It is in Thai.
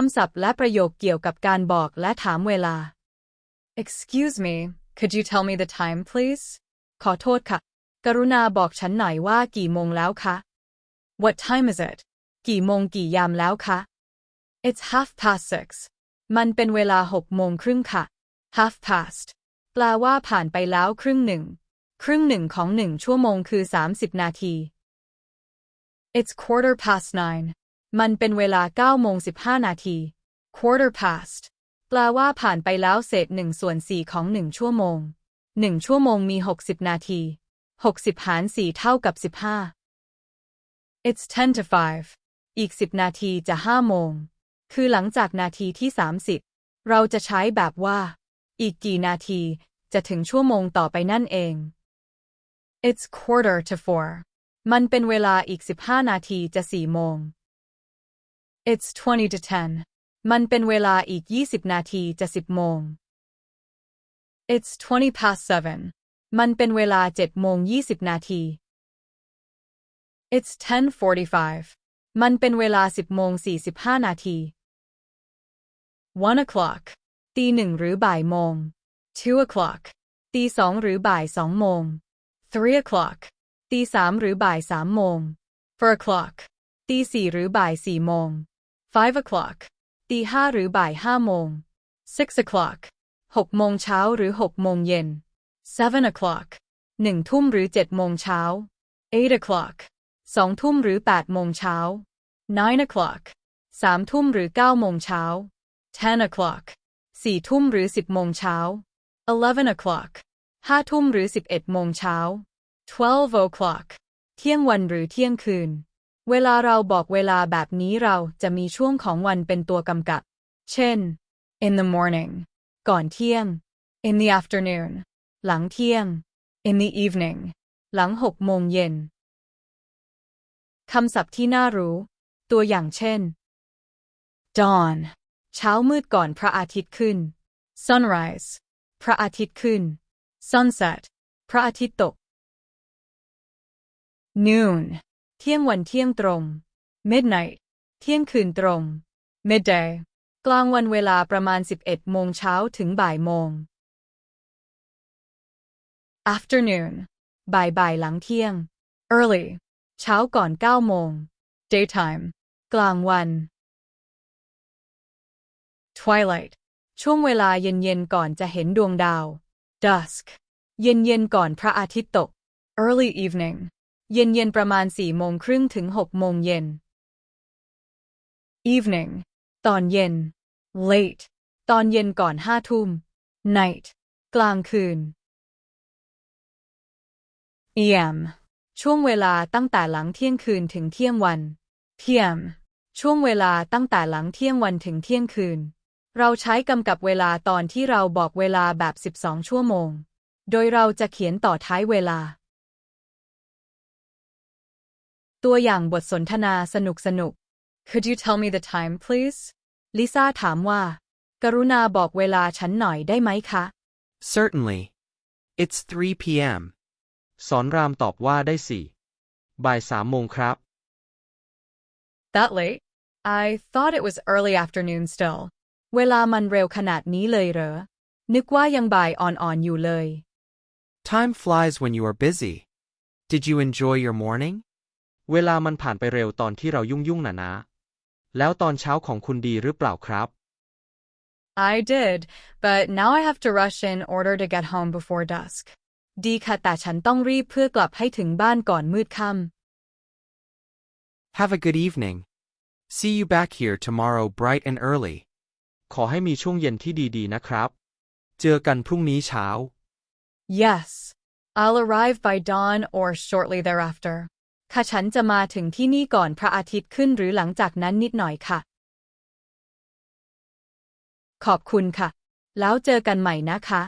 คำศัพท์และประโยคเกี่ยวกับการบอกและถามเวลา Excuse me, could you tell me the time, please? ขอโทษค่ะ กรุณาบอกฉันหน่อยว่ากี่โมงแล้วคะ What time is it? กี่โมงกี่ยามแล้วคะ It's half past six. มันเป็นเวลาหกโมงครึ่งค่ะ Half past. แปลว่าผ่านไปแล้วครึ่งหนึ่ง ครึ่งหนึ่งของหนึ่งชั่วโมงคือ30นาที It's quarter past nine. มันเป็นเวลา9โมง15 นาที Quarter past. แปลว่าผ่านไปแล้วเศษหนึ่งส่วนสี่ของหนึ่งชั่วโมงหนึ่งชั่วโมงมี 60 นาที 60 หาร 4 เท่ากับ 15 It's ten to five. อีก 10 นาทีจะ 5 โมง คือหลังจากนาทีที่ 30 เราจะใช้แบบว่า อีกกี่นาทีจะถึงชั่วโมงต่อไปนั่นเอง It's quarter to four. มันเป็นเวลาอีก 15 นาทีจะ 4 โมง It's twenty to ten. มันเป็นเวลาอีก 20 นาทีจะ 10 โมง It's twenty past seven. มันเป็นเวลา 7 โมง 20 นาที It's ten forty-five. มันเป็นเวลา 10 โมง 45 นาที One o'clock. ตีหนึ่งหรือบ่ายโมง Two o'clock. ตีสองหรือบ่ายสองโมง Three o'clock. ตีสามหรือบ่ายสามโมง Four o'clock. ตีสี่หรือบ่ายสี่โมง Five o'clock. ตีห้าหรือบ่ายห้าโมง Six o'clock. หกโมงเช้าหรือหกโมงเย็น Seven o'clock. หนึ่งทุ่มหรือเจ็ดโมงเช้า Eight o'clock. สองทุ่มหรือแปดโมงเช้า Nine o'clock. สามทุ่มหรือเก้าโมงเช้า Ten o'clock. สี่ทุ่มหรือสิบโมงเช้า Eleven o'clock. ห้าทุ่มหรือสิบเอ็ดโมงเช้า Twelve o'clock. เที่ยงวันหรือเที่ยงคืน เวลาเราบอกเวลาแบบนี้เราจะมีช่วงของวันเป็นตัวกำกับ เช่น In the morning. ก่อนเที่ยง In the afternoon. หลังเที่ยง In the evening. หลังหกโมงเย็นคำศัพท์ที่น่ารู้ ตัวอย่างเช่น Dawn. เช้ามืดก่อนพระอาทิตย์ขึ้น Sunrise. พระอาทิตย์ขึ้น Sunset. พระอาทิตย์ตก Noon. เที่ยงวันเที่ยงตรง Midnight. เที่ยงคืนตรง Midday. กลางวันเวลาประมาณ 11 โมงเช้าถึงบ่ายโมง Afternoon. บ่ายบ่ายหลังเที่ยง Early. เช้าก่อน 9 โมง Daytime. กลางวัน Twilight. ช่วงเวลาเย็นๆก่อนจะเห็นดวงดาว Dusk. เย็นๆก่อนพระอาทิตย์ตก Early evening. เย็นๆประมาณ4โมงครึ่งถึง6โมงเย็น Evening. ตอนเย็น Late. ตอนเย็นก่อน5ทุ่ม Night. กลางคืน PM. ช่วงเวลาตั้งแต่หลังเที่ยงคืนถึงเที่ยงวัน PM. ช่วงเวลาตั้งแต่หลังเที่ยงวันถึงเที่ยงคืน เราใช้กำกับเวลาตอนที่เราบอกเวลาแบบ 12 ชั่วโมง โดยเราจะเขียนต่อท้ายเวลา ตัวอย่างบทสนทนาสนุกสนุก Could you tell me the time, please? ลิซ่าถามว่า กรุณาบอกเวลาฉันหน่อยได้ไหมคะ Certainly. It's 3 p.m. สอนรามตอบว่าได้สี่บ่ายสามโมงครับ That late? I thought it was early afternoon still. เวลามันเร็วขนาดนี้เลยเหรอ นึกว่ายังบ่ายอ่อนๆอยู่เลย Time flies when you are busy. Did you enjoy your morning? เวลามันผ่านไปเร็วตอนที่เรายุ่งๆน่ะนะ แล้วตอนเช้าของคุณดีหรือเปล่าครับ I did, but now I have to rush in order to get home before dusk. ดีค่ะแต่ฉันต้องรีบเพื่อกลับให้ถึงบ้านก่อนมืดค่ำ Have a good evening. See you back here tomorrow bright and early. ขอให้มีช่วงเย็นที่ดีๆนะครับ เจอกันพรุ่งนี้เช้า Yes. I'll arrive by dawn or shortly thereafter. ข้าฉันจะมาถึงที่นี่ก่อนพระอาทิตย์ขึ้นหรือหลังจากนั้นนิดหน่อยค่ะ ขอบคุณค่ะ แล้วเจอกันใหม่นะคะ